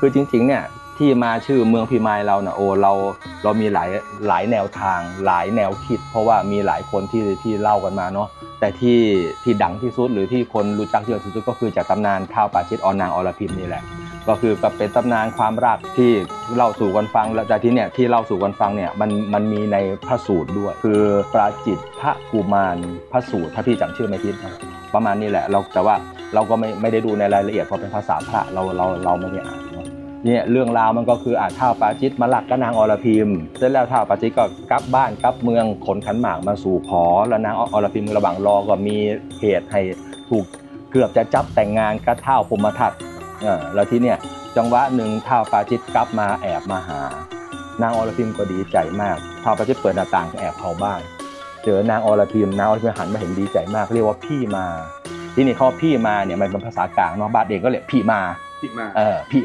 คือจริงๆเนี่ยที่มาชื่อเมืองพิมายเราเนะโอ้เราเรามีหลายหลายแนวทางหลายแนวคิด เพราะว่ามีหลายคนที่ที่เล่ากันมาเนาะแต่ที่ที่ดังที่สุดหรือที่คนรู้จักเยอะที่สุดก็คือจากตำนานท้าวปาชิตออนางอรพิมนี่แหละ ก็คือก็เป็นตำนานความรักที่เล่าสู่กันฟังแล้วแต่ที่เนี่ยที่เล่าสู่กันฟังเนี่ยมันมันมีในพระสูตรด้วย คือปราจิตพระกุมารพระสูตรถ้าพี่จำชื่อไม่ผิดประมาณนี้แหละเราแต่ว่าเราก็ไม่ไม่ได้ดูในรายละเอียดเพราะเป็นภาษาพระเราเราเราไม่ได้อ่าน เนาะเนี่ยเรื่องราวมันก็คืออ่าท้าวปาจิตมาหลักกับนางอรพิมเสร็จแล้วท้าวปาจิตก็กลับบ้านกลับเมืองขนขันหมากมาสู่ขอ แล้วนางอรพิมระหว่างรอก็มีเหตุให้ถูกเกือบจะจับแต่งงานกับท้าวพรหมทัตเออแล้วที่เนี่ยจังหวะหนึ่งท้าวปาจิตกลับมาแอบมาหา นางอรพิมก็ดีใจมากท้าวปาจิตเปิดหน้าต่างแอบเข้าบ้าน เจอนางอรพิมนางอรพิมหันมาเห็นดีใจมากเรียกว่าพี่มา ที่นี่เขาว่าพี่มาเนี่ยมันเป็นภาษากลางเนาะบ้านเด็กก็เรียกพี่มาที่มาเออพี่